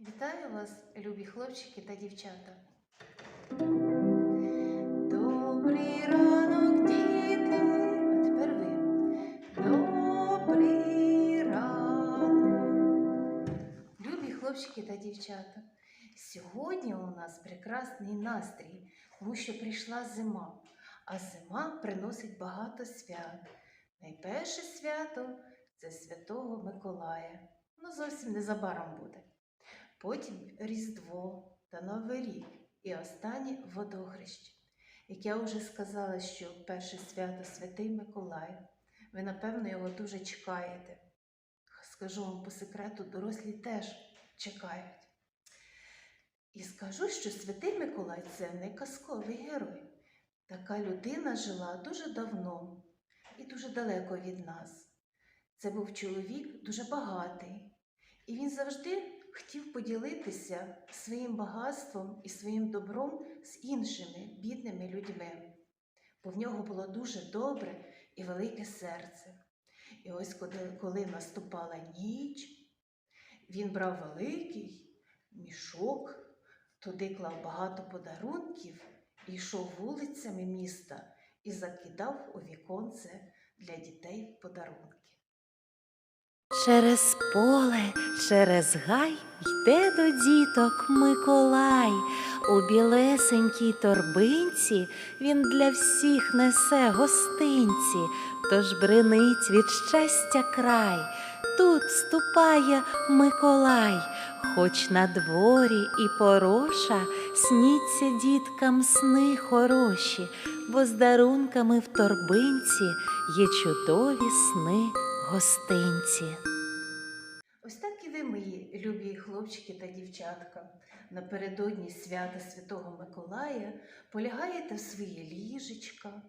Вітаю вас, любі хлопчики та дівчата. Добрий ранок, діти. А тепер ви. Добрий ранок. Любі хлопчики та дівчата. Сьогодні у нас прекрасний настрій, тому що прийшла зима, а зима приносить багато свят. Найперше свято це Святого Миколая. Ну, зовсім незабаром буде. Потім Різдво та Новий рік і останнє водохрещ. Як я вже сказала, що перше свято Святий Миколай. Ви, напевно, його дуже чекаєте. Скажу вам по секрету, дорослі теж чекають. І скажу, що Святий Миколай це не казковий герой. Така людина жила дуже давно і дуже далеко від нас. Це був чоловік дуже багатий, і він завжди хотів поділитися своїм багатством і своїм добром з іншими бідними людьми, бо в нього було дуже добре і велике серце. І ось коли, коли наступала ніч, він брав великий мішок, туди клав багато подарунків йшов вулицями міста і закидав у віконце для дітей подарунки. Через поле, через гай йде до діток Миколай. У білесенькій торбинці він для всіх несе гостинці, тож бренить від щастя край. Тут ступає Миколай, хоч на дворі і пороша, сніться діткам сни хороші, бо з дарунками в торбинці є чудові сни гостинці. Любі хлопчики та дівчатка, напередодні свята Святого Миколая полягаєте в своє ліжечка,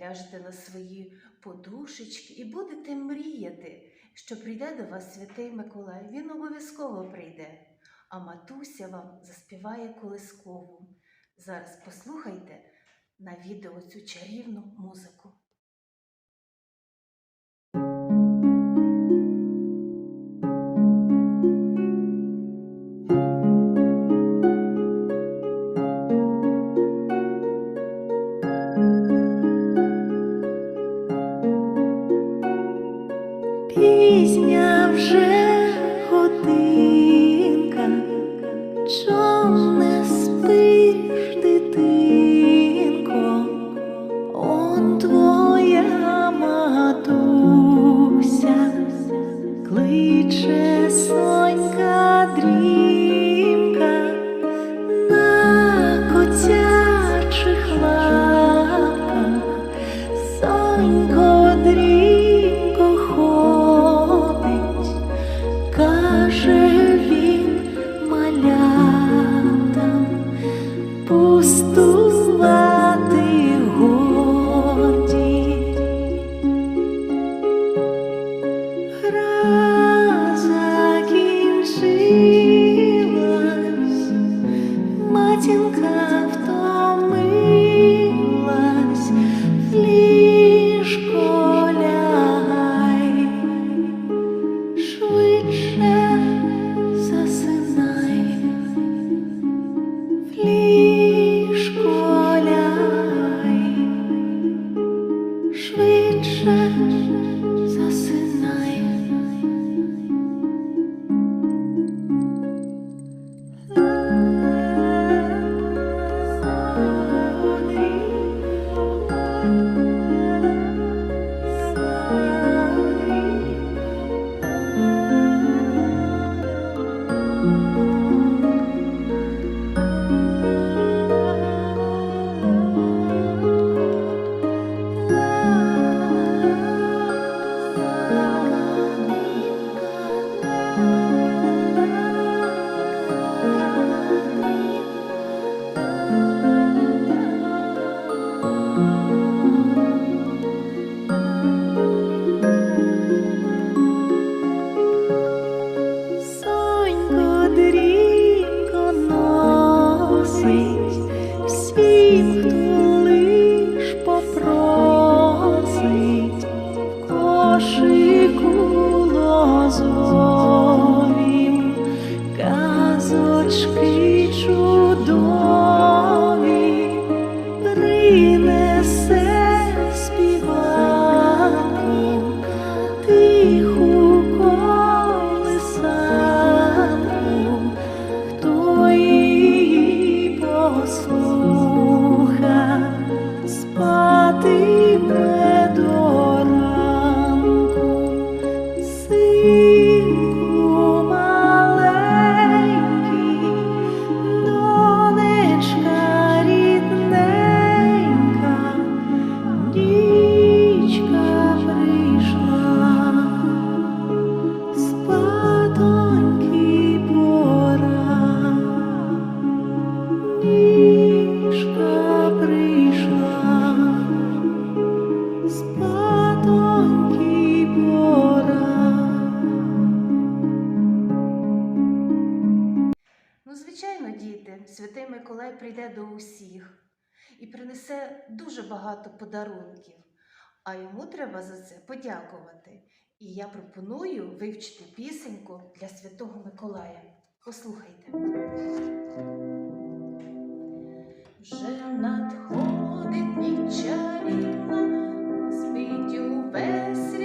ляжете на свої подушечки і будете мріяти, що прийде до вас святий Миколай. Він обов'язково прийде, а матуся вам заспіває колискову. Зараз послухайте на відео цю чарівну музику. 是 such peace. Принесе дуже багато подарунків, а йому треба за це подякувати. І я пропоную вивчити пісеньку для Святого Миколая. Послухайте. Вже надходить ніч чарівна, спить увесь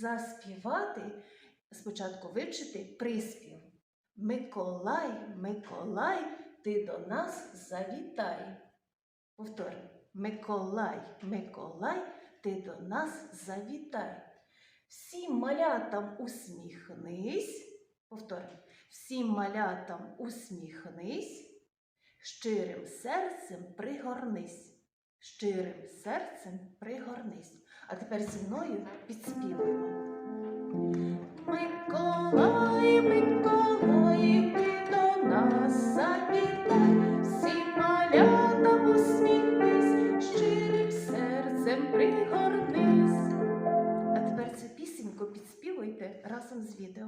заспівати, спочатку вивчити приспів. Миколай, Миколай, ти до нас завітай. Повторюю. Миколай, Миколай, ти до нас завітай. Всім малятам усміхнись. Повторюю. Всім малятам усміхнись. Щирим серцем пригорнись. Щирим серцем пригорнись. А тепер зі мною підспівуємо. Миколай, Миколай, ти до нас завітай, всі малятам усміхнись, щирим серцем пригорнись. А тепер цю пісеньку підспівуйте разом з відео.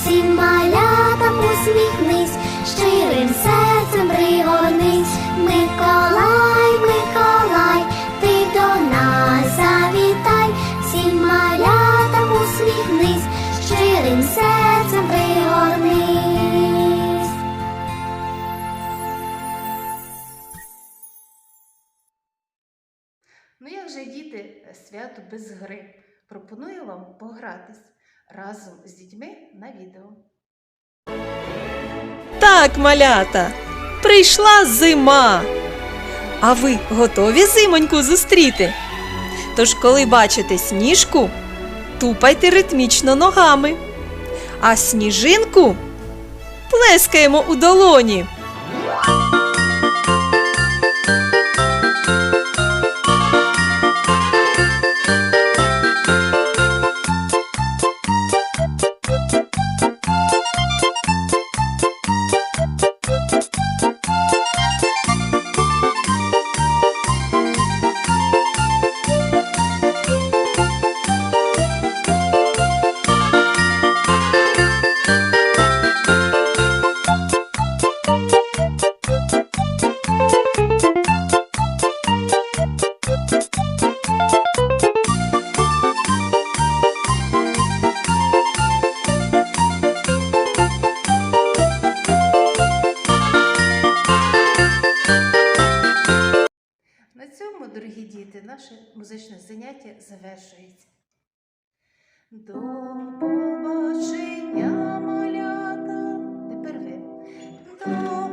всім малятам усміхнись, щирим серцем пригорнись. Миколай, Миколай, ти до нас завітай, всім малятам усміхнись, щирим серцем пригорнись. Ну як же діти свято без гри? пропоную вам погратись разом з дітьми на відео. Так, малята, прийшла зима. А ви готові зимоньку зустріти? Тож, коли бачите сніжку, тупайте ритмічно ногами, а сніжинку плескаємо у долоні. Наше музичне заняття завершується. До побачення, малята. Тепер ви. До